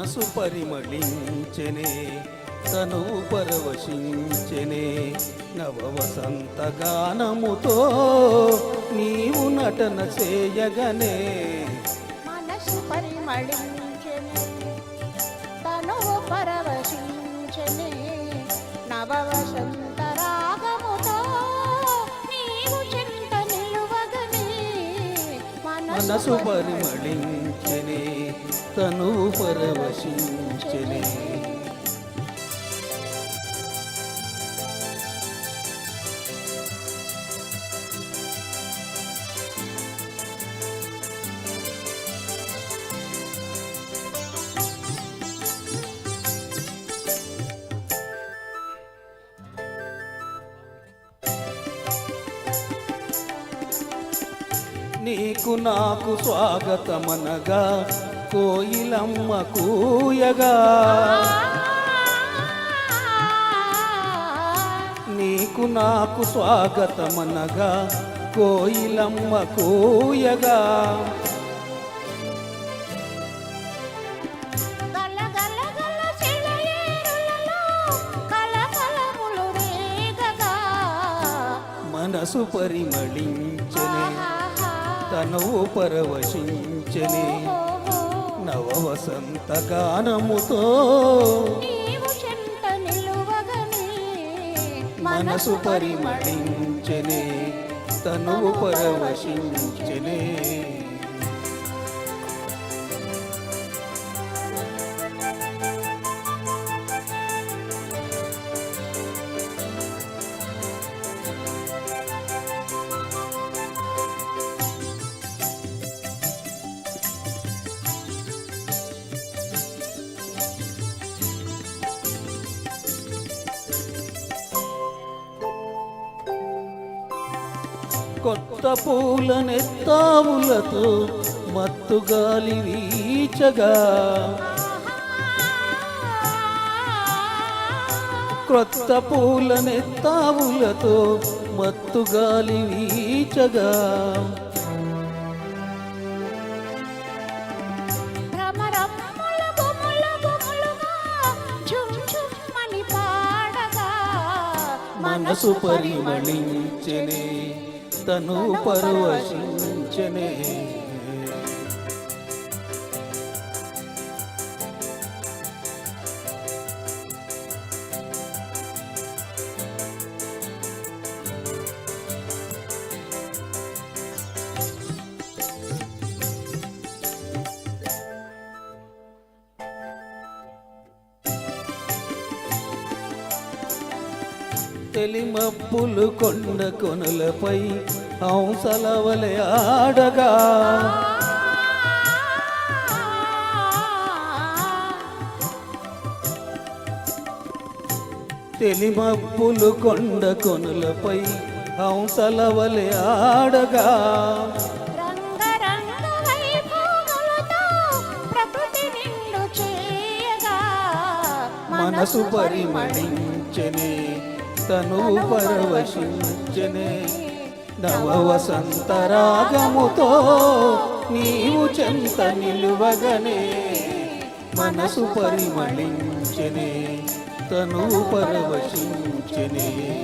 మనసు పరిమళించెనే తను పరవశించెనే నవవసంత గానముతో నీవు నటన చేయగనే. మనసు పరిమళించెనే తను పరవశించెనే నవవ మనసు పరిమళించని తను పరవశించెనే. నీకు నాకు స్వాగతమనగా కోయిలమ్మ కూయగా. నీకు నాకు స్వాగతమనగా కోయిలమ్మ కూయగా. మనసు పరిమళించనే. తనువు పరవశించనే నవ వసంత గానముతో మనసు పరిమళించనే తనువు పరవశించనే కొత్త పూల నెత్తావులతో మత్తు గాలి వీచగా. క్రొత్త పూల నెత్తావులతో మత్తు గాలి వీచగా. మనసు పరిమళించనే. తను పరవశించనే. తెలిమప్పులు కొండ కొనులపై హంసలవలె ఆడగా. తెలిమప్పులు కొండ కొనులపై హంసలవలె ఆడగా. మనసు పరిమళించనే తను పరవశించనే. నవ వసంత రాగముతో నీవు చెంత నిలువగనే. మనసు పరిమళించనే. తను పరవశించనే.